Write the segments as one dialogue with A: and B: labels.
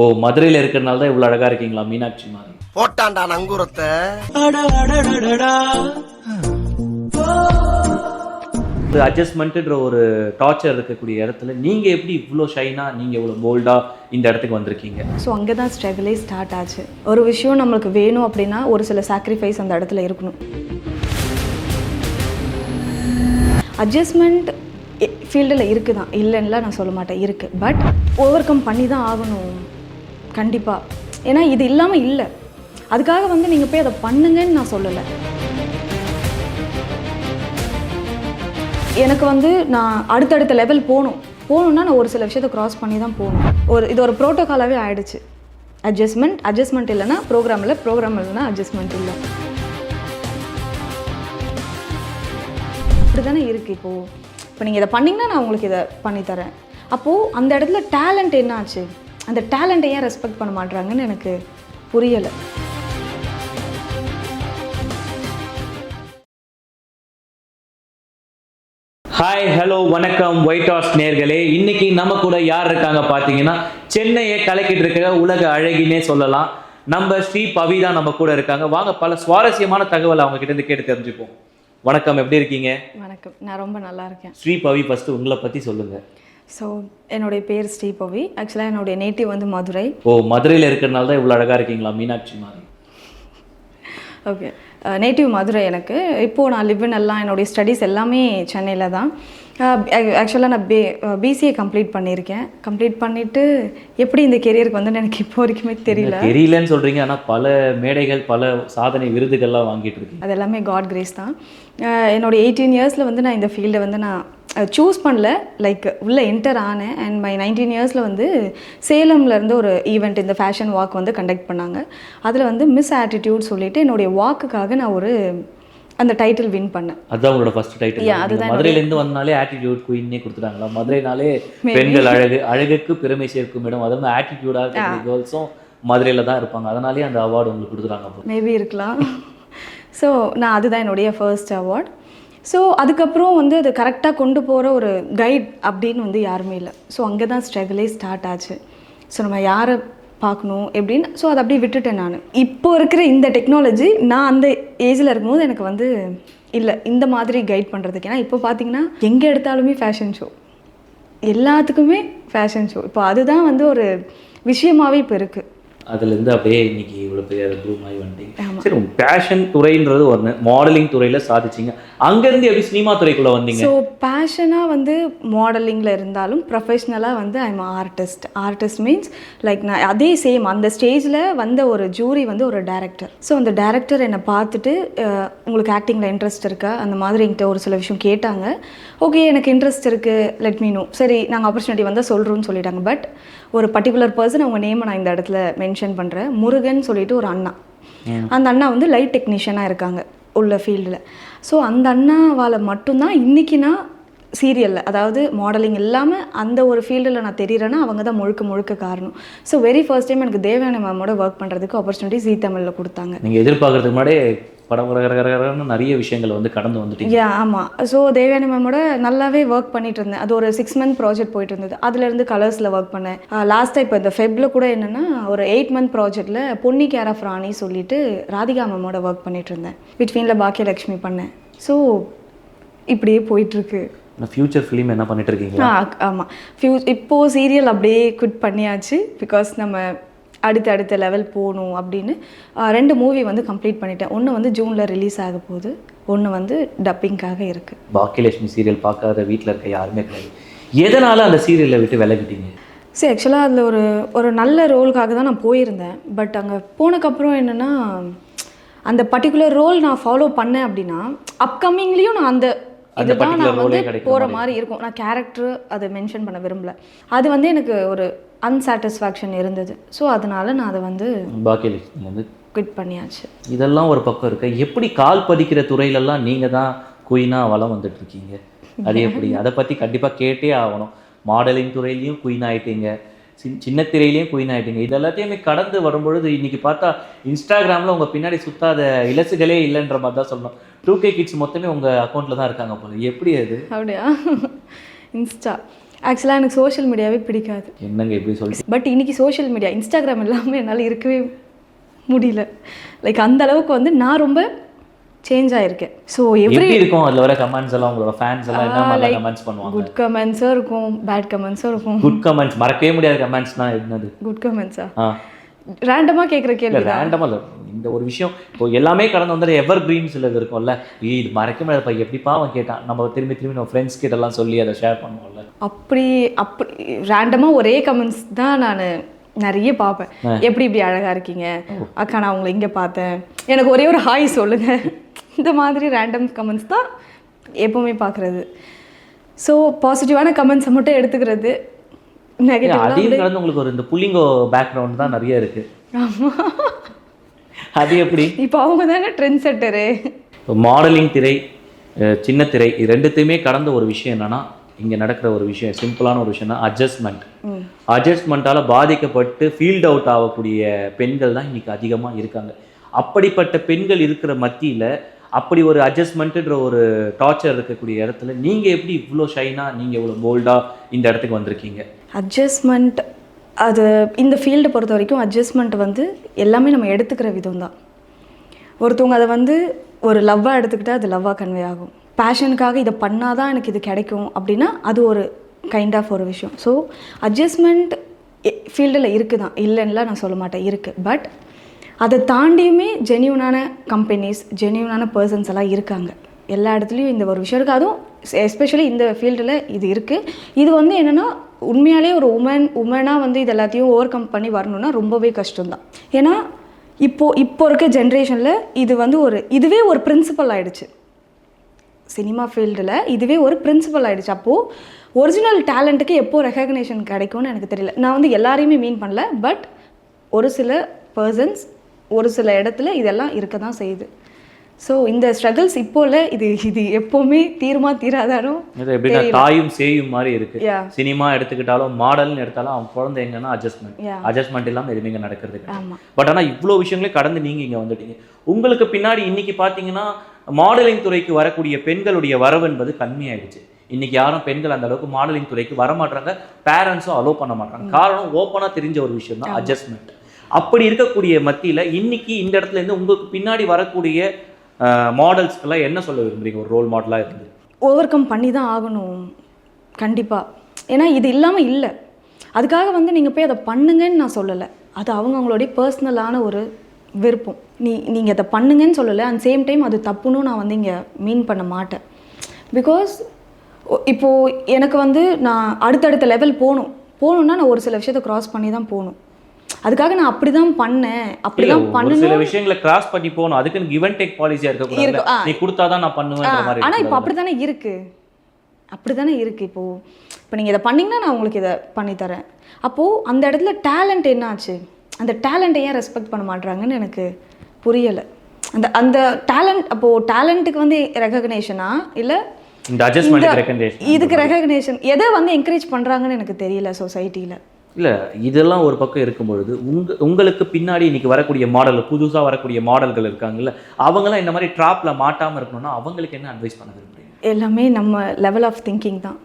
A: ஓ மதுரையில் இருக்கிறனால தான் இவ்வளோ அழகா இருக்கீங்களா மீனாட்சி மாதிரி?
B: போட்டான்டா நங்கூரத்தை.
A: ஒரு அட்ஜஸ்ட்மெண்ட்டுன்ற ஒரு டார்ச்சர் இருக்கக்கூடிய இடத்துல நீங்க எப்படி இவ்வளோ ஷைனா நீங்க இவ்வளோ போல்டா இந்த இடத்துக்கு வந்திருக்கீங்க?
C: ஸோ அங்கே தான் ஸ்ட்ரகிளே ஸ்டார்ட் ஆச்சு. ஒரு விஷயம் நம்மளுக்கு வேணும் அப்படின்னா ஒரு சில சாக்ரிஃபைஸ் அந்த இடத்துல இருக்கணும். அட்ஜஸ்ட்மெண்ட் ஃபீல்டில் இருக்குது தான் இல்லைன்னுலாம் நான் சொல்ல மாட்டேன். இருக்குது பட் ஓவர் கம் பண்ணி தான் ஆகணும். கண்டிப்பாக ஏன்னா இது இல்லாமல் இல்லை. அதுக்காக வந்து நீங்கள் போய் அதை பண்ணுங்கன்னு நான் சொல்லலை. எனக்கு வந்து நான் அடுத்தடுத்த லெவல் போகணும் போகணுன்னா நான் ஒரு சில விஷயத்தை க்ராஸ் பண்ணி தான் போகணும் ஒரு இது ஒரு ப்ரோட்டோகாலாகவே ஆயிடுச்சு. அட்ஜஸ்ட்மெண்ட் அட்ஜஸ்ட்மெண்ட் இல்லைன்னா ப்ரோக்ராம் இல்லை ப்ரோக்ராம் இல்லைன்னா அட்ஜஸ்ட்மெண்ட் இல்லை. அப்படி தானே இருக்குது இப்போது இப்போ நீங்கள் இதை பண்ணிங்கன்னா நான் உங்களுக்கு இதை பண்ணித்தரேன். அப்போது அந்த இடத்துல டேலண்ட் என்ன ஆச்சு அந்த டேலண்ட்டை ஏன் ரெஸ்பெக்ட் பண்ண மாட்றாங்கன்னு எனக்கு புரியலை.
A: ஹாய் ஹலோ வணக்கம் ஒயிட் ஹார்ஸ் நேர்களே. இன்னைக்கு நம்ம கூட யார் இருக்காங்க பார்த்தீங்கன்னா சென்னையை கலக்கிட்டு இருக்க உலக அழகினே சொல்லலாம். நம்ம ஸ்ரீ பவி தான் நம்ம கூட இருக்காங்க. வாங்க பல சுவாரஸ்யமான தகவல் அவங்க கிட்ட இருந்து கேட்டு தெரிஞ்சுப்போம். வணக்கம் எப்படி இருக்கீங்க?
C: வணக்கம். நான் ரொம்ப நல்லா இருக்கேன்.
A: ஸ்ரீ பவி ஃபர்ஸ்ட் உங்களை பத்தி சொல்லுங்க.
C: ஸோ என்னுடைய பேர் ஸ்ரீபவி. ஆக்சுவலாக என்னுடைய நேட்டிவ் வந்து மதுரை.
A: ஓ மதுரையில் இருக்கிறனால தான் இவ்வளோ அழகா இருக்கீங்களா மீனாட்சி மாதிரி?
C: ஓகே நேட்டிவ் மதுரை எனக்கு. இப்போது நான் லிவ் எல்லாம் என்னுடைய ஸ்டடீஸ் எல்லாமே சென்னையில் தான். ஆக்சுவலாக நான் பே பிசிஏ கம்ப்ளீட் பண்ணியிருக்கேன். கம்ப்ளீட் பண்ணிவிட்டு எப்படி இந்த கெரியருக்கு வந்து எனக்கு இப்போ வரைக்குமே தெரியல.
A: தெரியலன்னு சொல்றீங்க ஆனா பல மேடைகள் பல சாதனை விருதுகள்லாம் வாங்கிட்டு இருக்கீங்க
C: அது எல்லாமே காட் கிரேஸ் தான் அஹ் என்னோட எயிட்டீன் இயர்ஸில் வந்து நான் இந்த ஃபீல்டை வந்து நான் சூஸ் பண்ணல. லைக் உள்ளே என்டர் ஆனேன். அண்ட் மை நைன்டீன் இயர்ஸில் வந்து சேலம்ல இருந்து ஒரு ஈவெண்ட் இந்த ஃபேஷன் வாக் வந்து கண்டக்ட் பண்ணாங்க. அதில் வந்து மிஸ் ஆட்டிடியூட் சொல்லிட்டு என்னுடைய வாக்குக்காக நான் ஒரு அந்த டைட்டில் வின் பண்ணேன்.
A: அதுதான் உங்களோட ஃபர்ஸ்ட் டைட்டில்
C: அதுதான்
A: மதுரையில இருந்து வந்தாலே ஆட்டிடியூட் குயின்னே கொடுத்துட்டாங்களா? மதுரைனாலே பெண்கள் அழகு அழகுக்கு பெருமை சேர்க்கும் இடம். அதுவும் ஆட்டிடியூடா இருக்கிற கேர்ள்ஸும் மதுரையில தான் இருப்பாங்க. அதனாலேயே அந்த அவார்டு உங்களுக்கு கொடுத்துறாங்க அப்போ.
C: மேபி இருக்கலாம். ஸோ நான் அதுதான் என்னுடைய ஃபர்ஸ்ட் அவார்ட் ஸோ அதுக்கப்புறம் வந்து அது கரெக்டாக கொண்டு போகிற ஒரு கைட் அப்படின்னு வந்து யாருமே இல்லை. ஸோ அங்கே தான் ஸ்ட்ரகிளே ஸ்டார்ட் ஆச்சு. ஸோ நம்ம யாரை பார்க்கணும் எப்படின்னு ஸோ அதை அப்படியே விட்டுட்டேன் நான். இப்போ இருக்கிற இந்த டெக்னாலஜி நான் அந்த ஏஜில் இருக்கும்போது எனக்கு வந்து இல்லை. இந்த மாதிரி கைட் பண்ணுறதுக்கு ஏன்னா இப்போ பார்த்தீங்கன்னா எங்கே எடுத்தாலுமே ஃபேஷன் ஷோ எல்லாத்துக்குமே ஃபேஷன் ஷோ இப்போ அதுதான் வந்து ஒரு விஷயமாகவே இப்போ இருக்குது
A: அதுல இருந்து அப்படியே இன்னைக்கு இவ்வளவு பெரிய ப்ளூம் ஆகி வந்துட்டீங்க சரி உங்க பேஷன் துறைன்றது ஒன்று மாடலிங் துறையில சாதிச்சீங்க. அங்க இருந்து எப்படி சினிமா துறைக்குள்ள வந்தீங்க?
C: ஸோ பேஷனாக வந்து மாடலிங்கில் இருந்தாலும் ப்ரொஃபஷ்னலாக வந்து I'm artist artist means like நான் அதே சேம் அந்த ஸ்டேஜில் வந்த ஒரு ஜூரி வந்து ஒரு டேரக்டர் ஸோ அந்த டேரக்டர் என்னை பார்த்துட்டு உங்களுக்கு ஆக்டிங்கில் இன்ட்ரெஸ்ட் இருக்கா? அந்த மாதிரி என்கிட்ட ஒரு சில விஷயம் கேட்டாங்க. ஓகே எனக்கு இன்ட்ரெஸ்ட் இருக்குது லெட் மீ நோ சரி நாங்கள் ஆப்பர்ச்சுனிட்டி வந்தால் சொல்கிறோன்னு சொல்லிட்டாங்க. பட் ஒரு பர்டிகுலர் பர்சன் அவங்க நேமை நான் இந்த இடத்துல மென்ஷன் பண்ணுறேன் முருகன் சொல்லிட்டு ஒரு அண்ணா. அந்த அண்ணா வந்து லைட் டெக்னீஷியனாக இருக்காங்க உள்ள ஃபீல்டில் ஸோ அந்த அண்ணாவால் மட்டும்தான் இன்றைக்கி நான் சீரியலில் அதாவது மாடலிங் இல்லாமல் அந்த ஒரு ஃபீல்டில் நான் தெரியறேன்னா அவங்க தான் முழுக்க முழுக்க காரணம். ஸோ வெரி ஃபர்ஸ்ட் டைம் எனக்கு தேவயானி மேமோட ஒர்க் பண்ணுறதுக்கு ஆப்பர்ச்சுனிட்டி ஜீ தமிழில் கொடுத்தாங்க.
A: நீங்க எதிர்பார்க்கறதுக்கு படம் கரகரகரன்னு நிறைய விஷயங்களை வந்து கடந்து வந்துட்டீங்க.
C: யா ஆமாம் ஸோ தேவயானி மேமோட நல்லாவே ஒர்க் பண்ணிட்டு இருந்தேன். அது ஒரு சிக்ஸ் மந்த் ப்ராஜெக்ட் போயிட்டு இருந்தது. அதுலேருந்து கலர்ஸில் ஒர்க் பண்ணேன். லாஸ்ட்டாக இப்போ இந்த ஃபெப்பில் கூட என்னென்னா ஒரு எயிட் மந்த் ப்ராஜெக்டில் பொன்னி கேர் ஆஃப் ராணி சொல்லிட்டு ராதிகா மேமோட ஒர்க் பண்ணிட்டு இருந்தேன். பிட்வீனில் பாக்கியலக்ஷ்மி பண்ணேன். ஸோ இப்படியே போயிட்டுருக்கு
A: ஃபியூச்சர் ஃபிலிம் என்ன பண்ணிட்டு இருக்கீங்க
C: ஆ ஆமாம் ஃபியூ இப்போது சீரியல் அப்படியே குவிட் பண்ணியாச்சு. பிகாஸ் நம்ம அடுத்த அடுத்த லெவல் போகணும் அப்படின்னு ரெண்டு மூவி வந்து கம்ப்ளீட் பண்ணிட்டேன். ஒன்று வந்து ஜூனில் ரிலீஸ் ஆக போகுது. ஒன்று வந்து டப்பிங்காக இருக்குது
A: பாக்கியலட்சுமி சீரியல் பார்க்காத வீட்ல இருக்க யாருமே கிடையாது. எதனால அந்த சீரியலை விட்டு விலகிட்டீங்க?
C: சரி ஆக்சுவலாக அதில் ஒரு ஒரு நல்ல ரோலுக்காக தான் நான் போயிருந்தேன். பட் அங்கே போனக்கப்புறம் என்னென்னா அந்த பர்டிகுலர் ரோல் நான் ஃபாலோ பண்ணேன் அப்படின்னா அப்கமிங்லேயும் நான் அந்த இதுதான் நான் வந்து போகிற
A: மாதிரி.
C: இருக்கும். நான் கேரக்டர் அதை மென்ஷன் பண்ண விரும்பல. அது வந்து எனக்கு ஒரு அன்சாட்டிஸ்ஃபேக்ஷன் இருந்தது. ஸோ அதனால நான் அதை வந்து
A: பாக்கியலட்சுமி வந்து
C: குவிட் பண்ணியாச்சு.
A: இதெல்லாம் ஒரு பக்கம் இருக்கு. எப்படி கால் பதிக்கிற துறையிலெல்லாம் நீங்க தான் குயினா வளம் வந்துட்டு இருக்கீங்க அது எப்படி? அதை பத்தி கண்டிப்பா கேட்டே ஆகணும். மாடலிங் துறையிலையும் குயின் ஆயிட்டீங்க. சின் சின்ன திரையிலையும் குயின் ஆயிட்டீங்க. இது எல்லாத்தையுமே கடந்து வரும்பொழுது இன்னைக்கு பார்த்தா இன்ஸ்டாகிராம்ல உங்க பின்னாடி சுத்தாத இலசுகளே இல்லைன்ற மாதிரி தான் சொல்லணும். டூ கே கிட்ஸ் மொத்தமே உங்க அக்கௌண்ட்ல தான் இருக்காங்க போல. எப்படி அது?
C: அப்படியா? இன்ஸ்டா ஆக்சுவலாக எனக்கு சோஷியல் மீடியாவே பிடிக்காது.
A: என்னங்க இப்படி சொல்லிட்டு
C: பட் இன்னைக்கு சோஷியல் மீடியா இன்ஸ்டாகிராம் இல்லாமல் என்னால் இருக்கவே முடியல. லைக் அந்த அளவுக்கு வந்து நான் ரொம்ப சேஞ்ச் ஆயிருக்கேன் ஸோ எவ்ரி
A: இருக்கும் அதுல வர கமெண்ட்ஸ் எல்லாம் உங்களோட ஃபேன்ஸ் எல்லாம் என்ன மாதிரி கமெண்ட்ஸ் பண்ணுவாங்க?
C: குட் கமெண்ட்ஸும் இருக்கும் பேட் கமெண்ட்ஸும் இருக்கும்.
A: குட் கமெண்ட்ஸ் மறக்கவே முடியாத கமெண்ட்ஸ்னா என்னது?
C: குட் கமெண்ட்ஸா ரேண்டமாக கேட்குற கேள்வி
A: ரேண்டமா இல்ல. இந்த ஒரு விஷயம் இப்போ எல்லாமே கடந்து வந்து எவர் கிரீன் சிலது இருக்கும்ல இது மறக்க முடியாதுப்பா எப்படிப்பா அவன் கேட்டான்? நம்ம திரும்பி திரும்பி நம்ம ஃப்ரெண்ட்ஸ் கிட்ட எல்லாம் சொல்லி அதை ஷேர் பண்ணுவோம்ல.
C: அப்படி அப்படி ரேண்டமாக ஒரே கமெண்ட்ஸ் தான் நான் நிறைய பார்ப்பேன். எப்படி இப்படி அழகாக இருக்கீங்க? அக்கா நான் உங்களை இங்கே பார்த்தேன். எனக்கு ஒரே ஒரு ஹாய் சொல்லுங்க. இந்த மாதிரி ரேண்டம் கமெண்ட்ஸ் தான் எப்போவுமே பார்க்குறது. ஸோ பாசிட்டிவான கமெண்ட்ஸை மட்டும் எடுத்துக்கிறது. நெகட்டிவ்
A: கடந்து உங்களுக்கு ஒரு இந்த புள்ளிங்கோ பேக்ரவுண்ட் தான் நிறைய இருக்கு. அது எப்படி?
C: இப்போ அவங்க தானே ட்ரெண்ட் செட்டரு
A: மாடலிங் திரை சின்ன திரை இது ரெண்டுத்தையுமே கடந்த ஒரு விஷயம் என்னன்னா இங்க நடக்கிற ஒரு விஷயம் சிம்பிளான ஒரு விஷயம்னா அட்ஜஸ்ட்மெண்ட் அட்ஜஸ்ட்மெண்ட்டால பாதிக்கப்பட்டு ஃபீல்ட் அவுட் ஆகக்கூடிய பெண்கள் தான் இன்னைக்கு அதிகமா இருக்காங்க. அப்படிப்பட்ட பெண்கள் இருக்கிற மத்தியில அப்படி ஒரு அட்ஜஸ்ட்மெண்ட்டுன்ற ஒரு டார்ச்சர் இருக்கக்கூடிய இடத்துல நீங்கள் எப்படி இவ்வளோ ஷைனாக நீங்கள் இவ்வளோ போல்டாக இந்த இடத்துக்கு வந்திருக்கீங்க?
C: அட்ஜஸ்ட்மெண்ட் அது இந்த ஃபீல்டை பொறுத்த வரைக்கும் அட்ஜஸ்ட்மெண்ட் வந்து எல்லாமே நம்ம எடுத்துக்கிற விதம் தான் ஒருத்தவங்க அதை வந்து ஒரு லவ்வாக எடுத்துக்கிட்டால் அது லவ்வாக கன்வே ஆகும். பேஷனுக்காக இதை பண்ணாதான் எனக்கு இது கிடைக்கும் அப்படின்னா அது ஒரு கைண்ட் ஆஃப் ஒரு விஷயம். ஸோ அட்ஜஸ்ட்மெண்ட் ஃபீல்டில் eh, இருக்குது தான் இல்லைன்னா நான் சொல்ல மாட்டேன். இருக்குது பட் அதை தாண்டியுமே ஜென்யூனான கம்பெனிஸ் ஜென்யூனான பர்சன்ஸ் எல்லாம் இருக்காங்க. எல்லா இடத்துலையும் இந்த ஒரு விஷயம் இருக்குது அதுவும் எஸ்பெஷலி இந்த ஃபீல்டில் இது இருக்குது இது வந்து என்னென்னா உண்மையாலே ஒரு உமன் உமனாக வந்து இது எல்லாத்தையும் ஓவர் கம் பண்ணி வரணும்னா ரொம்பவே கஷ்டம்தான். ஏன்னா இப்போது இப்போ இருக்க ஜென்ரேஷனில் இது வந்து ஒரு இதுவே ஒரு பிரின்சிபல் ஆகிடுச்சு சினிமா ஃபீல்டில் இதுவே ஒரு பிரின்சிபல் ஆகிடுச்சு அப்போது ஒரிஜினல் டேலண்ட்டுக்கு எப்போது ரெகக்னேஷன் கிடைக்கும்னு எனக்கு தெரியல. நான் வந்து எல்லாரையுமே மீன் பண்ணல. பட் ஒரு சில பர்சன்ஸ் ஒரு சில இடத்துல இதெல்லாம் இருக்க தான் செய்யுது. ஸோ இந்த ஸ்ட்ரகிள்ஸ் இப்போல இது இது எப்போவுமே தீருமா தீராதானோ
A: இது எப்படின்னா தாயும் சேயும் மாதிரி இருக்கு. சினிமா எடுத்துக்கிட்டாலும் மாடல்னு எடுத்தாலும் அவன் குழந்தை எங்கன்னா அட்ஜஸ்ட்மெண்ட் அட்ஜஸ்ட்மெண்ட் இல்லாமல் எதுவுமே இங்கே நடக்கிறது பட் ஆனால் இவ்வளோ விஷயங்களே கடந்து நீங்கள் இங்கே வந்துட்டீங்க. உங்களுக்கு பின்னாடி இன்னைக்கு பார்த்தீங்கன்னா மாடலிங் துறைக்கு வரக்கூடிய பெண்களுடைய வரவு என்பது கம்மியாயிடுச்சு. இன்னைக்கு யாரும் பெண்கள் அந்த அளவுக்கு மாடலிங் துறைக்கு வர மாட்டாங்க பேரண்ட்ஸும் அலோவ் பண்ண மாட்டாங்க. காரணம் ஓப்பனாக தெரிஞ்ச ஒரு விஷயம் தான் அட்ஜஸ்ட்மெண்ட் அப்படி இருக்கக்கூடிய மத்தியில் இன்னைக்கு இந்த இடத்துல இருந்து உங்களுக்கு பின்னாடி வரக்கூடிய மாடல்ஸ்க்கெல்லாம் என்ன சொல்ல விரும்புறீங்க? ஒரு ரோல் மாடலாக இருந்து.
C: ஓவர் கம் பண்ணி தான் ஆகணும். கண்டிப்பாக ஏன்னா இது இல்லாமல் இல்லை. அதுக்காக வந்து நீங்கள் போய் அதை பண்ணுங்கன்னு நான் சொல்லலை. அது அவங்கவுங்களுடைய பர்சனலான ஒரு விருப்பம். நீ நீங்கள் அதை பண்ணுங்கன்னு சொல்லலை. அண்ட் சேம் டைம் அது தப்புன்னு நான் வந்து இங்கே மீன் பண்ண மாட்டேன். பிகாஸ் இப்போது எனக்கு வந்து நான் அடுத்தடுத்த லெவல் போகணும். போகணுன்னா நான் ஒரு சில விஷயத்தை க்ராஸ் பண்ணி தான் போகணும். அதுக்காக நான் அப்படி தான் பண்ணேன். அப்படி
A: இல்ல,
C: தான்
A: ஒரு
C: பண்ணணும்.
A: சில விஷயங்களை கிராஸ் பண்ணி போகணும். அதுக்குன்னு கிவ் அண்ட் டேக் பாலிசியா இருக்க.
C: இருக்கு.
A: நீ கொடுத்தாதான் நான் பண்ணுவேன்ற மாதிரி
C: ஆனால் இப்போ. அப்படி தானே இருக்குது அப்படி தானே இருக்குது இப்போது இப்போ நீங்கள் இதை பண்ணிங்கன்னா நான் உங்களுக்கு இதை பண்ணித்தரேன் அப்போது அந்த இடத்துல டேலண்ட் என்ன ஆச்சு? அந்த டேலண்ட்டை ஏன் ரெஸ்பெக்ட் பண்ண மாட்றாங்கன்னு எனக்கு புரியலை. அந்த அந்த டேலண்ட் அப்போது டேலண்ட்டுக்கு வந்து ரெகக்னேஷனா இல்லை இதுக்கு ரெகக்னேஷன் எதை வந்து என்கரேஜ் பண்ணுறாங்கன்னு எனக்கு தெரியல சொசைட்டியில்
A: இல்லை இதெல்லாம் ஒரு பக்கம் இருக்கும் பொழுது உங்க உங்களுக்கு பின்னாடி இன்னைக்கு வரக்கூடிய மாடல் புதுசாக வரக்கூடிய மாடல்கள் இருக்காங்கல்ல அவங்கெல்லாம் இந்த மாதிரி ட்ராப்பில் மாட்டாமல் இருக்கணும்னா அவங்களுக்கு என்ன அட்வைஸ் பண்ண விரும்புறீங்க?
C: எல்லாமே நம்ம லெவல் ஆஃப் திங்கிங் தான்.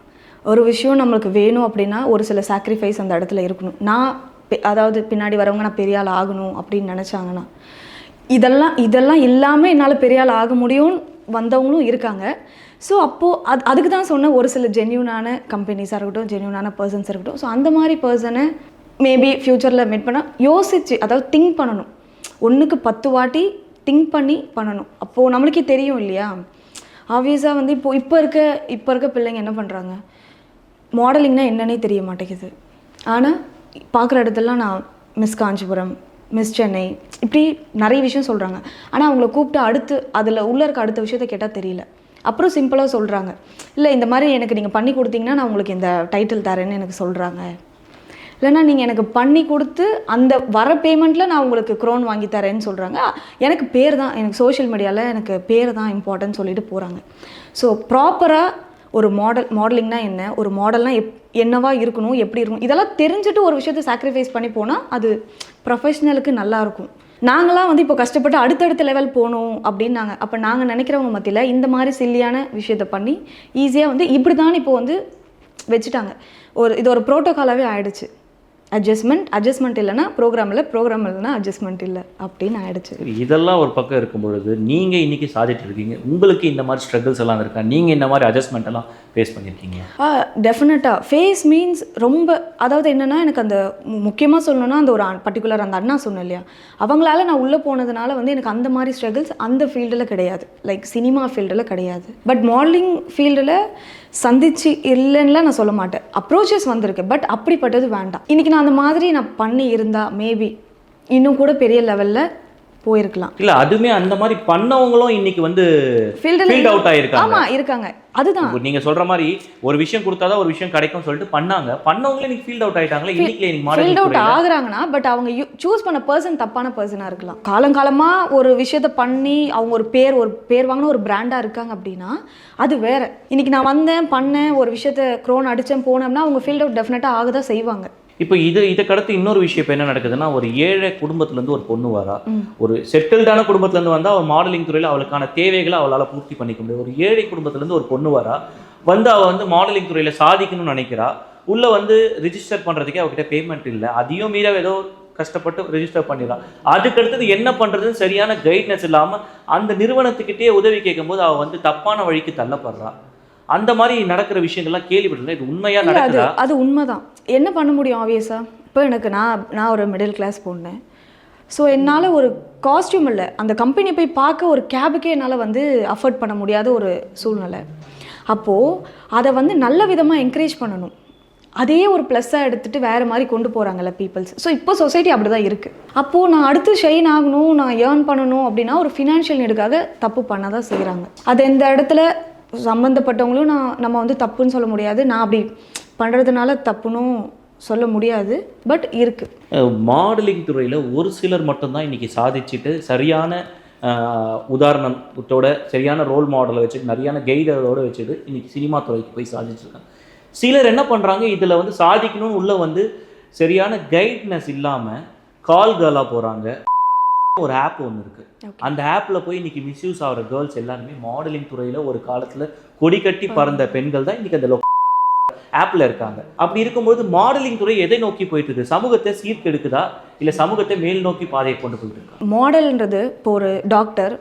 C: ஒரு விஷயம் நம்மளுக்கு வேணும் அப்படின்னா ஒரு சில சாக்ரிஃபைஸ் அந்த இடத்துல இருக்கணும். நான் அதாவது பின்னாடி வரவங்க நான் பெரிய ஆள் ஆகணும் அப்படின்னு நினச்சாங்கன்னா இதெல்லாம் இதெல்லாம் இல்லாமல் என்னால் பெரிய ஆள் ஆக முடியும்னு வந்தவங்களும் இருக்காங்க. ஸோ அப்போது அது அதுக்கு தான் சொன்ன ஒரு சில ஜென்யூனான கம்பெனிஸாக இருக்கட்டும் ஜென்யூனான பர்சன்ஸ் இருக்கட்டும். ஸோ அந்த மாதிரி பர்சனை மேபி ஃப்யூச்சரில் மீட் பண்ணால் யோசிச்சு அதாவது திங்க் பண்ணணும். ஒன்றுக்கு பத்து வாட்டி திங்க் பண்ணி பண்ணணும். அப்போது நம்மளுக்கே தெரியும் இல்லையா? ஆப்வியஸாக வந்து இப்போ இப்போ இருக்க இப்போ இருக்க பிள்ளைங்க என்ன பண்ணுறாங்க மாடலிங்னா என்னன்னே தெரிய மாட்டேங்குது. ஆனால் பார்க்குற இடத்துலலாம் நான் மிஸ் காஞ்சிபுரம் மிஸ் சென்னை இப்படி நிறைய விஷயம் சொல்கிறாங்க ஆனால் அவங்கள கூப்பிட்டு அடுத்து அதில் உள்ளே இருக்க அடுத்த விஷயத்த கேட்டால் தெரியல. அப்புறம் சிம்பிளாக சொல்கிறாங்க இல்லை இந்த மாதிரி எனக்கு நீங்கள் பண்ணி கொடுத்தீங்கன்னா நான் உங்களுக்கு இந்த டைட்டில் தரேன்னு எனக்கு சொல்கிறாங்க இல்லைன்னா நீங்கள் எனக்கு பண்ணி கொடுத்து அந்த வர பேமெண்ட்டில் நான் உங்களுக்கு க்ரோன் வாங்கி தரேன்னு சொல்கிறாங்க எனக்கு பேர் தான் எனக்கு சோஷியல் மீடியாவில் எனக்கு பேர் தான் இம்பார்ட்டன்ட் சொல்லிட்டு போகிறாங்க ஸோ ப்ராப்பராக ஒரு மாடல் மாடலிங்னா என்ன? ஒரு மாடல்னால் எப் என்னவா இருக்கணும்? எப்படி இருக்கணும்? இதெல்லாம் தெரிஞ்சுட்டு ஒரு விஷயத்தை சாக்ரிஃபைஸ் பண்ணி போனால் அது ப்ரொஃபஷ்னலுக்கு நல்லாயிருக்கும் நாங்களாம் வந்து இப்போ கஷ்டப்பட்டு அடுத்தடுத்த லெவல் போகணும் அப்படின்னாங்க. அப்போ நாங்கள் நினைக்கிறவங்க மத்தியில் இந்த மாதிரி சில்லியான விஷயத்த பண்ணி ஈஸியாக வந்து இப்படி தான் இப்போ வந்து வச்சுட்டாங்க. ஒரு இது ஒரு ப்ரோட்டோகாலாகவே ஆயிடுச்சு. அட்ஜஸ்ட்மெண்ட் அட்ஜஸ்ட்மெண்ட் இல்லைன்னா ப்ரோக்ராம் இல்லை ப்ரோக்ராம் இல்லைன்னா அட்ஜஸ்ட்மெண்ட் இல்லை அப்படின்னு ஆயிடுச்சு
A: இதெல்லாம் ஒரு பக்கம் இருக்கும் பொழுது நீங்கள் இன்னைக்கு சாதிட்டு இருக்கீங்க. உங்களுக்கு இந்த மாதிரி ஸ்ட்ரகிள்ஸ் எல்லாம் இருக்கா? நீங்கள் இந்த மாதிரி அட்ஜஸ்ட்மெண்ட் எல்லாம் ஃபேஸ் பண்ணியிருக்கீங்க
C: டெஃபினட்டாக ஃபேஸ் மீன்ஸ் ரொம்ப அதாவது என்னென்னா எனக்கு அந்த முக்கியமாக சொல்லணும்னா அந்த ஒரு பர்டிகுலர் அந்த அண்ணா சொன்னேன் இல்லையா? அவங்களால நான் உள்ளே போனதுனால வந்து எனக்கு அந்த மாதிரி ஸ்ட்ரகிள்ஸ் அந்த ஃபீல்டில் கிடையாது. லைக் சினிமா ஃபீல்டில் கிடையாது. பட் மாடலிங் ஃபீல்டில் சந்திச்சு இல்லைன்னுலாம் நான் சொல்ல மாட்டேன். அப்ரோச்சஸ் வந்திருக்கு பட் அப்படிப்பட்டது வேண்டாம். இன்றைக்கி நான் அந்த மாதிரி நான் பண்ணி இருந்தால் மேபி இன்னும் கூட பெரிய லெவலில் போயிருக்கலாம்.
A: இல்ல அதுமே அந்த மாதிரி பண்ணவங்களும் இன்னைக்கு வந்து ஃபீல்ட் அவுட் ஆயிருக்காங்க.
C: ஆமாம் இருக்காங்க. அதுதான்.
A: நீங்க சொல்ற மாதிரி ஒரு விஷயம் கொடுத்தாதான் ஒரு விஷயம் கிடைக்கும் சொல்லிட்டு பண்ணாங்க. பண்ணவங்களே இன்னைக்கு ஃபீல்ட் அவுட் ஆயிட்டாங்களே இன்னைக்கு
C: ஃபீல்ட் அவுட் ஆகுறாங்கன்னா பட் அவங்க சூஸ் பண்ண பர்சன் தப்பான பர்சனாக இருக்கலாம். காலங்காலமா ஒரு விஷயத்த பண்ணி அவங்க ஒரு பேர் ஒரு பேர் வாங்கின ஒரு பிராண்டாக இருக்காங்க அப்படின்னா அது வேற. இன்னைக்கு நான் வந்தேன் பண்ணேன் ஒரு விஷயத்த க்ரோன் அடிச்சேன் போனோம்னா அவங்க ஃபீல்ட் அவுட் டெஃபினட்டாக ஆக தான் செய்வாங்க.
A: இப்போ இது இதுக்கடுத்து இன்னொரு விஷயம் இப்போ என்ன நடக்குதுன்னா ஒரு ஏழை குடும்பத்துல இருந்து ஒரு பொண்ணு வரா. ஒரு செட்டில்டான குடும்பத்துல இருந்து வந்தா அவள் மாடலிங் துறையில அவளுக்கான தேவைகளை அவளால பூர்த்தி பண்ணிக்க முடியும் ஒரு ஏழை குடும்பத்துல இருந்து ஒரு பொண்ணு வரா. வந்து அவ வந்து மாடலிங் துறையில சாதிக்கணும்னு நினைக்கிறா. உள்ள வந்து ரிஜிஸ்டர் பண்றதுக்கே அவகிட்ட பேமெண்ட் இல்லை. அதையும் மீற ஏதோ கஷ்டப்பட்டு ரெஜிஸ்டர் பண்ணிடலாம் அதுக்கு அடுத்தது என்ன பண்றதுன்னு சரியான கைட்னஸ் இல்லாம அந்த நிறுவனத்துக்கிட்டே உதவி கேட்கும்போது அவ வந்து தப்பான வழிக்கு தள்ளப்படுறா. அந்த மாதிரி நடக்கிற விஷயங்கள்லாம் கேள்விப்பட்டிருந்தேன் இது உண்மையா
C: இல்ல, அது
A: நடக்குதா?
C: அது உண்மைதான். என்ன பண்ண முடியும் ஆப்வியஸாக இப்போ எனக்கு நான் நான் ஒரு மிடில் கிளாஸ் பொண்ணு. ஸோ என்னால் ஒரு காஸ்டியூம் இல்லை. அந்த கம்பெனி போய் பார்க்க ஒரு கேபுக்கே என்னால் வந்து அஃபோர்ட் பண்ண முடியாத ஒரு சூழ்நிலை. அப்போது அதை வந்து நல்ல விதமாக என்கரேஜ் பண்ணணும். அதே ஒரு ப்ளஸ்ஸாக எடுத்துகிட்டு வேறு மாதிரி கொண்டு போகிறாங்கல்ல பீப்புள்ஸ் ஸோ இப்போ சொசைட்டி அப்படி தான் இருக்குது அப்போது நான் அடுத்து ஷைன் ஆகணும் நான் ஏர்ன் பண்ணணும் அப்படின்னா ஒரு ஃபினான்ஷியல் நீடுக்காக தப்பு பண்ண தான் செய்கிறாங்க அது இந்த இடத்துல சம்மந்தப்பட்டவங்களும் நான் நம்ம வந்து தப்புன்னு சொல்ல முடியாது. நான் அப்படி பண்ணுறதுனால தப்புன்னும் சொல்ல முடியாது. பட் இருக்குது
A: மாடலிங் துறையில் ஒரு சிலர் மட்டும்தான் இன்றைக்கி சாதிச்சுட்டு சரியான உதாரணத்தோட சரியான ரோல் மாடலை வச்சுட்டு நிறையான கைடரோட வச்சுட்டு இன்றைக்கி சினிமா துறைக்கு போய் சாதிச்சிருக்காங்க. சிலர் என்ன பண்ணுறாங்க இதில் வந்து சாதிக்கணும்னு உள்ளே வந்து சரியான கைட்னஸ் இல்லாமல் கால்களாக போகிறாங்க ஒரு ஆப் ஒன்று இருக்குது. அந்த ஆப்பில் போய் இன்னைக்கு மிஸ்யூஸ் ஆகிற கேர்ள்ஸ் எல்லாருமே மாடலிங் துறையில் ஒரு காலத்தில் கொடி கட்டி பறந்த பெண்கள் தான் இன்னைக்கு அந்த ஆப்பில் இருக்காங்க. அப்படி இருக்கும்போது மாடலிங் துறை எதை நோக்கி போயிட்டு இருக்கு? சமூகத்தை சீர்கெடுக்குதா? இல்லை சமூகத்தை மேல் நோக்கி பாதையை கொண்டு போயிட்டு இருக்கா?
C: மாடல்ன்றது இப்போ ஒரு டாக்டர்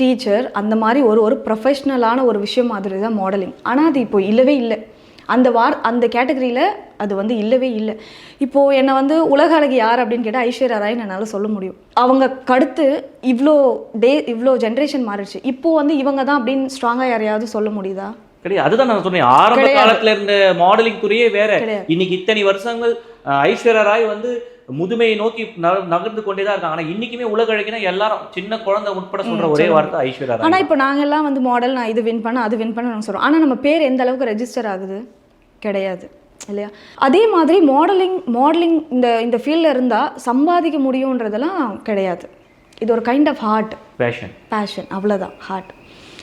C: டீச்சர் அந்த மாதிரி ஒரு ஒரு ப்ரொஃபஷ்னலான ஒரு விஷயம் மாதிரி தான் மாடலிங் ஆனால் அது இப்போ இல்லவே இல்லை. அந்த வார் அந்த கேட்டகரியில் அது வந்து இல்லவே இல்லை. இப்போது என்னை வந்து உலக அழகி யார் அப்படின்னு கேட்டால் ஐஸ்வர்யா ராய்னு என்னால் சொல்ல முடியும். அவங்க கடுத்து இவ்வளோ டே இவ்வளோ ஜென்ரேஷன் மாறிடுச்சு. இப்போது வந்து இவங்க தான் அப்படின்னு ஸ்ட்ராங்காக யாரையாவது சொல்ல முடியுதா?
A: கிடையாது. அதுதான் நான் சொன்னேன். ஆரம்ப. காலத்துல இருந்த மாடலிங் துறையே வேற. இன்னைக்கு இத்தனை வருஷங்கள் ஐஸ்வர்யா ராய் வந்து முதுமையை நோக்கி நக- நகர்ந்து கொண்டே தான் இருக்காங்க. ஆனா இன்னைக்குமே உலக அழகினா எல்லாரும் சின்ன குழந்தை உட்பட சொல்ற ஒரே வார்த்தை ஐஸ்வர்யா ராய்
C: ஆனால் இப்போ நாங்கள் எல்லாம் வந்து மாடல் நான் இது வின் பண்ண அது வின் பண்ண நாங்கள் சொல்கிறோம் ஆனால் நம்ம பேர் எந்த அளவுக்கு ரெஜிஸ்டர் ஆகுது? கிடையாது. இல்லையா? அதே மாதிரி மாடலிங் மாடலிங் இந்த இந்த ஃபீல்டில் இருந்தால் சம்பாதிக்க முடியுன்றதெல்லாம் கிடையாது. இது ஒரு kind of heart
A: passion
C: passion அவ்வளோதான் ஹார்ட்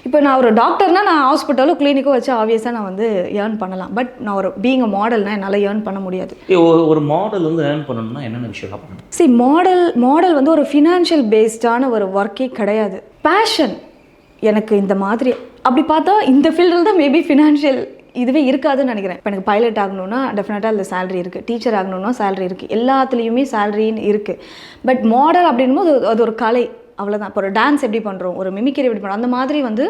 C: இப்போ நான் ஒரு டாக்டர்னா நான் ஹாஸ்பிட்டலோ கிளினிக்கோ வச்சு ஆப்வியஸாக நான் வந்து ஏர்ன் பண்ணலாம். பட் நான் ஒரு பீங் அ மாடல்னா என்னால் ஏர்ன் பண்ண முடியாது.
A: ஒரு மாடல் வந்து ஏர்ன் பண்ணணும்னா என்னென்ன விஷயம் பண்ணணும்?
C: சி மாடல் மாடல் வந்து ஒரு ஃபினான்ஷியல் பேஸ்டான ஒரு ஒர்க்கே கிடையாது. பேஷன் எனக்கு இந்த மாதிரி. அப்படி பார்த்தா இந்த ஃபீல்டில் தான் மேபி ஃபினான்ஷியல் இதுவே இருக்காதுன்னு நினைக்கிறேன். இப்போ எனக்கு பைலட் ஆகணும்னா டெஃபினட்டாக அதில் சேலரி இருக்குது டீச்சர் ஆகணும்னா சேலரி இருக்குது எல்லாத்துலேயுமே சேலரின்னு இருக்குது பட் மாடல் அப்படின்னும்போது அது- அது ஒரு கலை. அவ்வளோதான் இப்போ ஒரு டான்ஸ் எப்படி பண்ணுறோம் ஒரு மிமிக்ரி எப்படி பண்ணுறோம் அந்த மாதிரி வந்து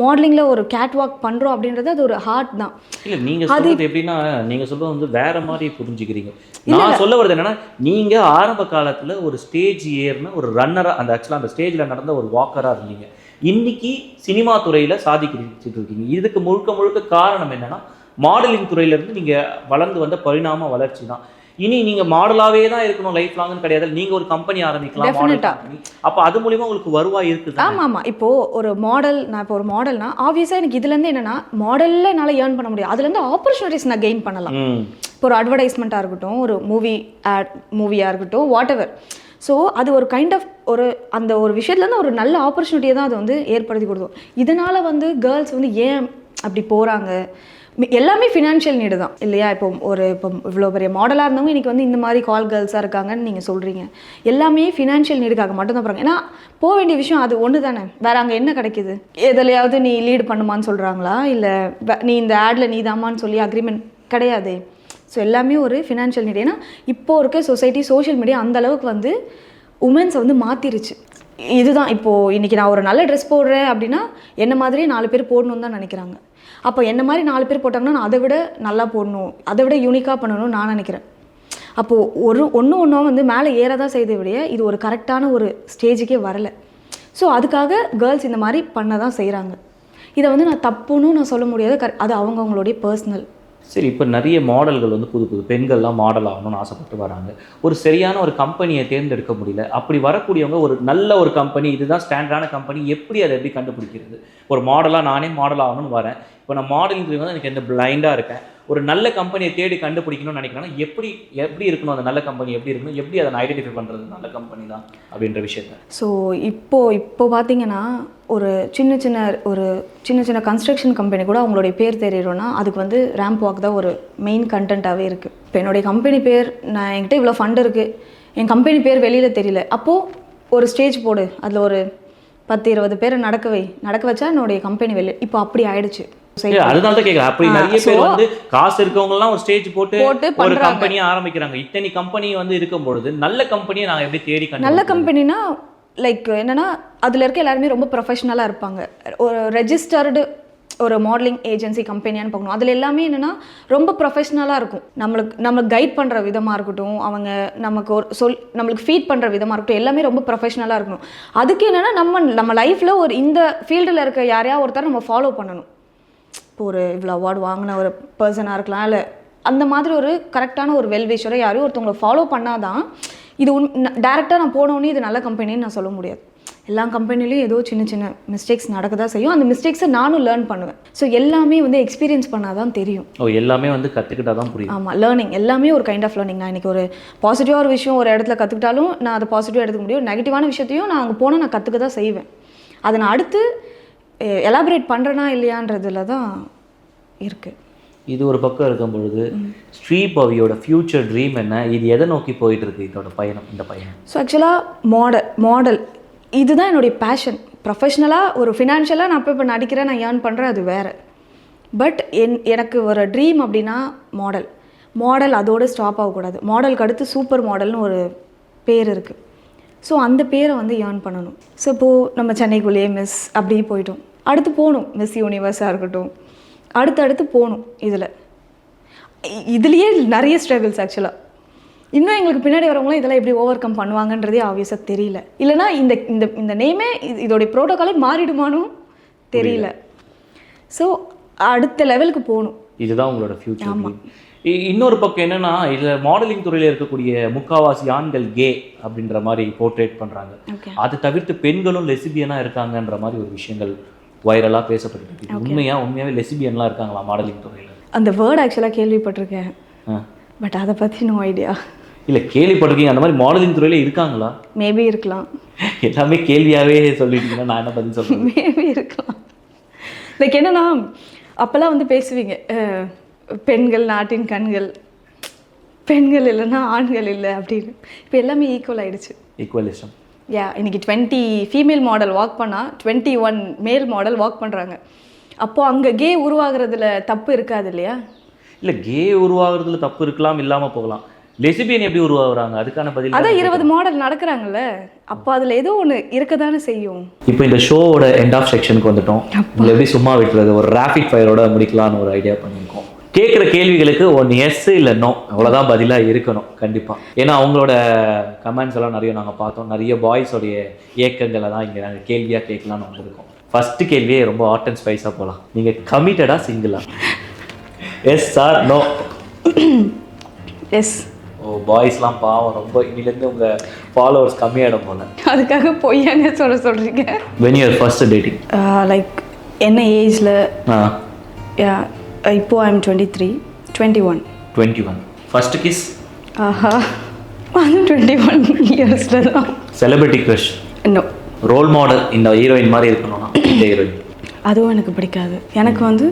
C: மாடலிங்கில் ஒரு கேட் வாக் பண்ணுறோம் அப்படின்றது அது ஒரு ஹார்ட் தான்.
A: இல்ல நீங்க சொல்றது எப்படின்னா நீங்க சொல்றது வந்து வேற மாதிரி புரிஞ்சுக்கிறீங்க. நான் சொல்ல வர்றது என்னன்னா நீங்க ஆரம்ப காலத்துல ஒரு ஸ்டேஜ் ஏறின ஒரு ரன்னரா அந்த ஆக்சுவலா அந்த ஸ்டேஜ்ல நடந்த ஒரு வாக்கரா இருந்தீங்க. இன்னைக்கு சினிமா துறையில சாதிக்கிட்டு இருக்கீங்க. இதுக்கு முழுக்க முழுக்க காரணம் என்னன்னா மாடலிங் துறையில இருந்து நீங்க வளர்ந்து வந்த பரிணாம வளர்ச்சி தான். இனி நீங்க மாடலாவே தான் இருக்கணும் லைஃப் லாங்னு கிடையாது. நீங்க ஒரு கம்பெனி ஆரம்பிக்கலாம் மாடல் அப்ப அது மூலியமா உங்களுக்கு வருவாய் இருக்குது
C: ஆமாம் ஆமாம் இப்போது ஒரு மாடல் நான் இப்போ ஒரு மாடல்னா ஆப்வியஸாக எனக்கு இதுலேருந்து என்னென்னா மாடலில் என்னால் ஏர்ன் பண்ண முடியும். அதுலேருந்து ஆப்பர்ச்சுனிட்டிஸ் நான் கெயின் பண்ணலாம். இப்போ ஒரு அட்வர்டைஸ்மெண்ட்டாக இருக்கட்டும் ஒரு மூவி ஆட் மூவியாக இருக்கட்டும் வாட் எவர் ஸோ அது ஒரு கைண்ட் ஆஃப் ஒரு அந்த ஒரு விஷயத்துலேருந்து ஒரு நல்ல ஆப்பர்ச்சுனிட்டியை தான் அது வந்து ஏற்படுத்தி கொடுத்தோம் இதனால் வந்து கேர்ள்ஸ் வந்து ஏன் அப்படி போகிறாங்க எல்லாமே ஃபினான்ஷியல் நீடு தான். இல்லையா? இப்போ ஒரு இப்போ இவ்வளோ பெரிய மாடலாக இருந்தவங்க இன்றைக்கி வந்து இந்த மாதிரி கால் கேர்ள்ஸாக இருக்காங்கன்னு நீங்கள் சொல்கிறீங்க எல்லாமே ஃபினான்ஷியல் நீடுக்காக மட்டும்தான் போகிறாங்க ஏன்னா போக வேண்டிய விஷயம் அது ஒன்று தானே. வேறு அங்கே என்ன கிடைக்கிது? எதுலையாவது நீ லீடு பண்ணுமான்னு சொல்கிறாங்களா இல்லை நீ இந்த ஆடில் நீ தாமான்னு சொல்லி அக்ரிமெண்ட் கிடையாதே. ஸோ எல்லாமே ஒரு ஃபினான்ஷியல் நீடு ஏன்னா இப்போ இருக்க சொசைட்டி சோஷியல் மீடியா அந்த அளவுக்கு வந்து உமன்ஸை வந்து மாற்றிருச்சு இதுதான். இப்போது இன்றைக்கி நான் ஒரு நல்ல ட்ரெஸ் போடுறேன் அப்படின்னா என்ன மாதிரியே நாலு பேர் போடணும்னு தான் நினைக்கிறாங்க. அப்போ என்ன மாதிரி நாலு பேர் போட்டாங்கன்னா நான் அதை விட நல்லா போடணும் அதை விட யூனிக்காக பண்ணணும்னு நான் நினைக்கிறேன். அப்போது ஒரு ஒன்று ஒன்றா வந்து மேலே ஏறதான் செய்ததை விட இது ஒரு கரெக்டான ஒரு ஸ்டேஜுக்கே வரலை. ஸோ அதுக்காக கேர்ள்ஸ் இந்த மாதிரி பண்ண தான் செய்கிறாங்க இதை வந்து நான் தப்புன்னு நான் சொல்ல முடியாது. கரெ- அது அவங்கவுங்களுடைய பர்சனல்
A: சரி இப்போ நிறைய மாடல்கள் வந்து புது புது பெண்கள்லாம் மாடல் ஆகணும்னு ஆசைப்பட்டு வராங்க. ஒரு சரியான ஒரு கம்பெனியை தேர்ந்தெடுக்க முடியல. அப்படி வரக்கூடியவங்க ஒரு நல்ல ஒரு கம்பெனி இதுதான் ஸ்டாண்டர்டான கம்பெனி எப்படி அதை எப்படி கண்டுபிடிக்கிறது? ஒரு மாடலாக நானே மாடல் ஆகணும்னு வரேன். இப்போ நான் மாடலிங் வந்து எனக்கு எந்த பிளைண்டாக இருக்கேன். ஒரு நல்ல கம்பெனியை தேடி கண்டுபிடிக்கணும்னு நினைக்கிறேன்னா எப்படி எப்படி இருக்கணும் அந்த நல்ல கம்பெனி எப்படி இருக்கணும் எப்படி அதை ஐடென்டிஃபை பண்ணுறது நல்ல கம்பெனி தான் அப்படின்ற விஷயத்த.
C: ஸோ இப்போ இப்போ பார்த்தீங்கன்னா ஒரு சின்ன சின்ன ஒரு சின்ன சின்ன கன்ஸ்ட்ரக்ஷன் கம்பெனி கூட அவங்களுடைய பேர் தெரியணும்னா அதுக்கு வந்து ரேம்ப் வாக் தான் ஒரு மெயின் கண்டென்ட்டாகவே இருக்குது இப்போ என்னுடைய கம்பெனி பேர் நான் என்கிட்ட இவ்வளோ ஃபண்ட் இருக்குது என் கம்பெனி பேர் வெளியில் தெரியல. அப்போது ஒரு ஸ்டேஜ் போடு. அதில் ஒரு பத்து இருபது பேரை நடக்கவை நடக்க வச்சா என்னுடைய கம்பெனி வெளியே இப்போ அப்படி ஆயிடுச்சு.
A: அதனால தான் கேட்குறேன் அப்படி நிறைய பேர்
C: so-
A: வந்து காசு இருக்கவங்க எல்லாம் ஒரு ஸ்டேஜ் போட்டு ஒரு. கம்பெனியை ஆரம்பிக்கிறாங்க. இத்தனை கம்பெனி வந்து இருக்கும் பொழுது நல்ல கம்பெனியை நாங்க எப்படி தேடி
C: நல்ல? கம்பெனினா லைக் என்னன்னா அதில் இருக்க எல்லாருமே ரொம்ப ப்ரொஃபஷ்னலாக இருப்பாங்க. ஒரு ரெஜிஸ்டர்டு ஒரு மாடலிங் ஏஜென்சி கம்பெனியான்னு பார்க்கணும். அதில் எல்லாமே என்னென்னா ரொம்ப ப்ரொஃபஷ்னலாக இருக்கும். நம்மளுக்கு நம்மளுக்கு கைட் பண்ணுற விதமாக இருக்கட்டும் அவங்க நமக்கு ஒரு சொல் நம்மளுக்கு ஃபீட் பண்ணுற விதமாக இருக்கட்டும் எல்லாமே ரொம்ப ப்ரொஃபஷ்னலாக இருக்கணும். அதுக்கு என்னென்னா நம்ம நம்ம லைஃப்பில் ஒரு இந்த ஃபீல்டில் இருக்க யாரையா ஒருத்தர் நம்ம ஃபாலோ பண்ணணும். இப்போ ஒரு இவ்வளோ அவார்டு வாங்கின ஒரு பர்சனாக இருக்கலாம். இல்லை அந்த மாதிரி ஒரு கரெக்டான ஒரு வெல்விஷரை யாரையும் ஒருத்தவங்களை ஃபாலோ பண்ணாதான் இது உன் டேரெக்டாக நான் போனோடனே இது நல்ல கம்பெனின்னு நான் சொல்ல முடியாது. எல்லா கம்பெனிலையும் ஏதோ சின்ன சின்ன மிஸ்டேக்ஸ் நடக்க தான் செய்யும். அந்த மிஸ்டேக்ஸை நானும் லேர்ன் பண்ணுவேன். ஸோ எல்லாமே வந்து எக்ஸ்பீரியன்ஸ் பண்ணால் தான் தெரியும்.
A: ஓ எல்லாமே வந்து கத்துக்கிட்டா தான் புரியும்.
C: ஆமாம் லேர்னிங் எல்லாமே ஒரு கைண்ட் ஆஃப் லேர்னிங் நான் இன்றைக்கி ஒரு பாசிட்டிவாக ஒரு விஷயம் ஒரு இடத்துல கற்றுக்கிட்டாலும் நான் அதை பாசிட்டிவாக எடுத்துக்க முடியும். நெகட்டிவான விஷயத்தையும் நான் அங்கே போனால் நான் கற்றுக்க தான் செய்வேன். அதை நான் அடுத்து எலாபரேட் பண்ணுறேனா இல்லையான்றதுல தான் இருக்குது
A: இது ஒரு பக்கம் இருக்கும் பொழுது ஸ்ரீபவியோட ஃபியூச்சர் ட்ரீம் என்ன? இது எதை நோக்கி போயிட்டு இருக்கு இதோட பயணம் இந்த பயணம்?
C: ஸோ ஆக்சுவலாக மாடல் மாடல் இதுதான் என்னுடைய பேஷன் ப்ரொஃபஷ்னலாக ஒரு ஃபினான்ஷியலாக நான் இப்போ இப்போ நடிக்கிறேன் நான் ஏர்ன் பண்ணுறேன் அது வேறு. பட் என் எனக்கு ஒரு ட்ரீம் அப்படின்னா மாடல் மாடல் அதோடு ஸ்டாப் ஆகக்கூடாது. மாடலுக்கு அடுத்து சூப்பர் மாடல்னு ஒரு பேர் இருக்குது ஸோ அந்த பேரை வந்து ஏர்ன் பண்ணணும். ஸோ இப்போது நம்ம சென்னைக்குள்ளேயே மிஸ் அப்படியே போயிட்டோம். அடுத்து போகணும். மிஸ் யூனிவர்ஸாக இருக்கட்டும். அடுத்தடுத்து போகணும் இதில். இதுலேயே நிறைய ஸ்ட்ரகிள்ஸ் ஆக்சுவலாக இன்னும் எங்களுக்கு பின்னாடி வரவங்களும் இதெல்லாம் எப்படி ஓவர் கம் பண்ணுவாங்கன்றதே ஆப்வியஸாக தெரியல. இல்லைனா இந்த இந்த இந்த நேமே இதோடைய ப்ரோட்டோக்காலே மாறிடுமானும் தெரியல. ஸோ அடுத்த லெவலுக்கு போகணும்.
A: இதுதான் உங்களோட ஃபியூச்சர் ட்ரீம் இன்னொரு பக்கம் என்னன்னா இதுல மாடலிங் துறையில இருக்கக்கூடிய முக்காவாசி ஆண்கள் கே அப்படின்ற மாதிரி போர்ட்ரேட் பண்றாங்க.
C: ஓகே
A: அதை தவிர்த்து பெண்களும் லெசிபியனா இருக்காங்கன்ற மாதிரி ஒரு விஷயங்கள் வைரலா பேசப்பட்டு இருக்கு உண்மையா உண்மையாவே லெசிபியன்லாம் இருக்காங்களா மாடலிங் துறையில?
C: அந்த வேர்ட் ஆக்சுவலாக கேள்விப்பட்டிருக்கேன். பட் அதை பற்றி நோ ஐடியா
A: இல்ல கேள்விப்பட்டிருக்கீங்க. அந்த மாதிரி மாடலிங் துறையில இருக்காங்களா?
C: மேபி இருக்கலாம்.
A: எல்லாமே கேள்வியாவே சொல்லிட்டீங்கன்னா நான் என்ன பதில் சொல்றேன்
C: மேபி இருக்கலாம். லைக் என்னன்னா அப்போல்லாம் வந்து பேசுவீங்க பெண்கள் நாட்டின் கண்கள் பெண்கள் இல்லைன்னா ஆண்கள் இல்லை அப்படின்னு. இப்போ எல்லாமே ஈக்குவல் ஆயிடுச்சு.
A: ஈக்குவலிசம்
C: யா இன்னைக்கு டுவெண்ட்டி ஃபீமேல் மாடல் வாக் பண்ணால் twenty one male model walk பண்ணுறாங்க அப்போது அங்கே கே உருவாகிறதுல தப்பு இருக்காது இல்லையா?
A: இல்ல கே உருவாகுறதுல தப்பு இருக்கலாம் இல்லாம போகலாம். லெசிபியன் எப்படி உருவாகுறாங்க? அதுக்கான பதில்
C: அதான் இருபது மாடல் நடக்கிறாங்கல்ல. அப்போ அதில் ஏதோ ஒன்று இருக்க தானே செய்யும்.
A: இப்போ இந்த ஷோவோட எண்ட் ஆஃப் செக்ஷனுக்கு வந்துட்டோம். எப்படி சும்மா விட்டுறது? ஒரு ரேபிட் ஃபயரோட முடிக்கலாம்னு ஒரு ஐடியா பண்ணியிருக்கோம் கேட்குற கேள்விகளுக்கு ஒன்று எஸ் இல்லை நோ அவ்வளோதான் பதிலாக இருக்கணும் கண்டிப்பாக ஏன்னா அவங்களோட கமெண்ட்ஸ் எல்லாம் நிறைய நாங்கள் பார்த்தோம். நிறைய பாய்ஸோடைய இயக்கங்களை தான் இங்கே நாங்கள் கேள்வியாக கேட்கலான்னு வந்திருக்கோம் ஃபஸ்ட்டு கேள்வியே ரொம்ப ஹாட் அண்ட் ஸ்பைஸாக போகலாம் நீங்கள் கமிட்டடாக சிங்கிளா yes sir no
C: yes
A: oh பாய்ஸ்லாம் பாவம். ரொம்ப இன்னிலேருந்து உங்கள் ஃபாலோவர்ஸ் கம்மியாயிடும் போல.
C: அதுக்காக பொய்யானே சொல்ல சொல்கிறீங்க
A: when your first dating
C: like என்ன ஏஜில்
A: ஆ.
C: இப்போ I'm twenty three twenty one
A: twenty one first kiss
C: ஆஹா. அது டுவெண்ட்டி ஒன் இயர்ஸில் தான்.
A: Celebrity crush
C: no
A: role model இந்த ஹீரோயின் மாதிரி இருக்கணும்னா இந்த ஹீரோயின்
C: அதுவும் எனக்கு பிடிக்காது. எனக்கு வந்து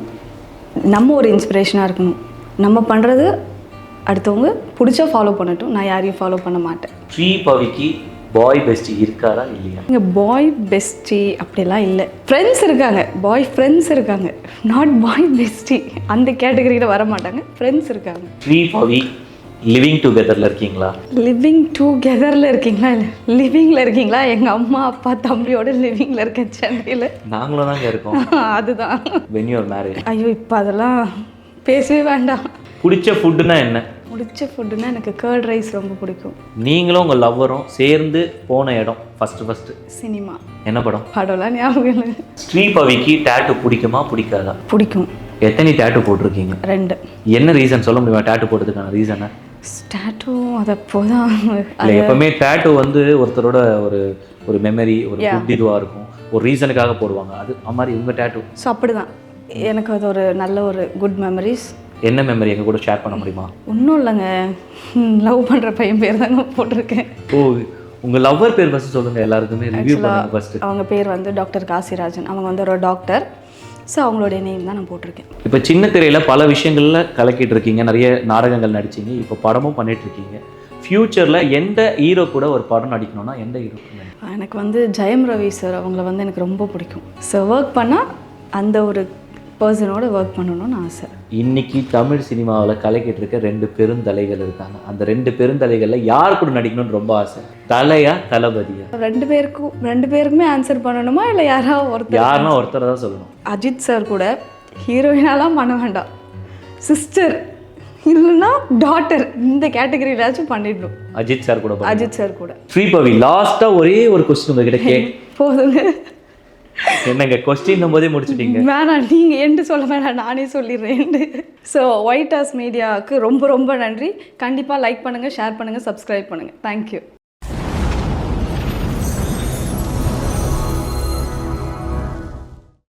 C: நம்ம ஒரு இன்ஸ்பிரேஷனாக இருக்கணும். நம்ம பண்ணுறது அடுத்தவங்க பிடிச்சா ஃபாலோ பண்ணட்டும். நான் யாரையும் ஃபாலோ பண்ண மாட்டேன்.
A: ஸ்ரீ பவிக்கு பாய் பெஸ்டி இருக்காரா இல்லையா?
C: இங்கே பாய் பெஸ்டி அப்படிலாம் இல்லை. ஃப்ரெண்ட்ஸ் இருக்காங்க. பாய் ஃப்ரெண்ட்ஸ் இருக்காங்க. நாட் பாய் பெஸ்டி அந்த கேட்டகரியில் வர மாட்டாங்க. ஃப்ரெண்ட்ஸ் இருக்காங்க.
A: ஸ்ரீ பவி லிவிங் டுகெதரில் இருக்கீங்களா?
C: லிவிங் டுகெதரில் இருக்கீங்களா இல்லை? லிவிங்கில் இருக்கீங்களா? எங்கள் அம்மா அப்பா தம்பியோட லிவிங்கில் இருக்கேன் சென்னையில்.
A: நாங்களும் தாங்க இருக்கோம்.
C: அதுதான்.
A: வென் யூர் மேரேஜ்
C: ஐயோ இப்போ அதெல்லாம் பேசவே வேண்டாம்.
A: பிடிச்ச ஃபுட்டுனா என்ன?
C: பிடிச்ச ஃபுட்டுன்னா எனக்கு கேர்ட் ரைஸ் ரொம்ப பிடிக்கும்.
A: நீங்களும் உங்கள் லவ்வரும் சேர்ந்து போன இடம் ஃபஸ்ட்டு ஃபஸ்ட்டு
C: சினிமா
A: என்ன படம்?
C: படம்லாம் ஞாபகம் இல்லை.
A: ஸ்ரீ பவிக்கு டேட்டு பிடிக்குமா பிடிக்காதா?
C: பிடிக்கும்.
A: எத்தனை டேட்டு போட்டிருக்கீங்க?
C: ரெண்டு.
A: என்ன ரீசன் சொல்ல முடியுமா டேட்டு போட்டதுக்கான ரீசனை
C: ஸ்டாட்டூ அது அப்போதான்
A: இல்லை எப்பவுமே டேட்டு வந்து ஒருத்தரோட ஒரு ஒரு மெமரி ஒரு இதுவாக இருக்கும். ஒரு ரீசனுக்காக போடுவாங்க. அது மாதிரி உங்கள் டேட்டு
C: ஸோ அப்படி தான் எனக்கு அது ஒரு நல்ல ஒரு குட் மெமரிஸ்
A: என்ன மெமரி எங்கள் கூட ஷேர் பண்ண முடியுமா?
C: ஒன்றும் இல்லைங்க. லவ் பண்ணுற பையன் பேர் தாங்க போட்டிருக்கேன்.
A: ஓ உங்கள் லவ்வர் பேர் ஃபஸ்ட்டு சொல்லுங்கள் எல்லாருக்குமே ரிவ்யூ பண்ணுங்க ஃபஸ்ட்டு
C: அவங்க பேர் வந்து டாக்டர் காசிராஜன். அவங்க வந்து ஒரு டாக்டர் ஸோ அவங்களுடைய நேம் தான் நான் போட்டிருக்கேன்.
A: இப்போ சின்ன திரையில பல விஷயங்கள்ல கலக்கிட்டு இருக்கீங்க. நிறைய நாடகங்கள் நடிச்சீங்க. இப்போ படமும் பண்ணிட்டு இருக்கீங்க. ஃப்யூச்சர்ல எந்த ஹீரோ கூட ஒரு படம் நடிக்கணும்னா எந்த ஹீரோ
C: எனக்கு வந்து ஜெயம் ரவி சார் அவங்கள வந்து எனக்கு ரொம்ப பிடிக்கும். ஸோ ஒர்க் பண்ணால் அந்த ஒரு பர்சனோட ஒர்க் பண்ணணும்னு ஆசை.
A: இன்னைக்கு தமிழ் சினிமாவில் கலக்கிட்டு இருக்க ரெண்டு பெருந்தலைகள் இருக்காங்க. அந்த ரெண்டு பெருந்தலைகள்ல யார் கூட நடிக்கணும்னு ரொம்ப ஆசை? தலையா தளபதியா?
C: ரெண்டு பேருக்கும் ரெண்டு பேருக்குமே ஆன்சர் பண்ணணுமா? இல்லை யாராவது ஒருத்தர்
A: யாருன்னா ஒருத்தரை தான் சொல்லணும்.
C: அஜித் சார் கூட ஹீரோயினாலாம் பண்ண வேண்டாம். சிஸ்டர் இல்லைன்னா டாட்டர் இந்த கேட்டகரியிலாச்சும் பண்ணிடணும்.
A: அஜித் சார் கூட.
C: அஜித் சார் கூட.
A: ஸ்ரீபவி லாஸ்டா ஒரே ஒரு கொஸ்டின் உங்ககிட்ட கே
C: போதுங்க.
A: என்னங்க கொஸ்டின் போதே முடிச்சிட்டீங்க.
C: வேணாம் நீங்கள் என்று சொல்ல வேணாம் நானே சொல்லிடுறேன் ஸோ ஒயிட் ஹவுஸ் மீடியாவுக்கு ரொம்ப ரொம்ப நன்றி. கண்டிப்பாக லைக் பண்ணுங்கள் ஷேர் பண்ணுங்கள் சப்ஸ்கிரைப் பண்ணுங்கள் தேங்க்யூ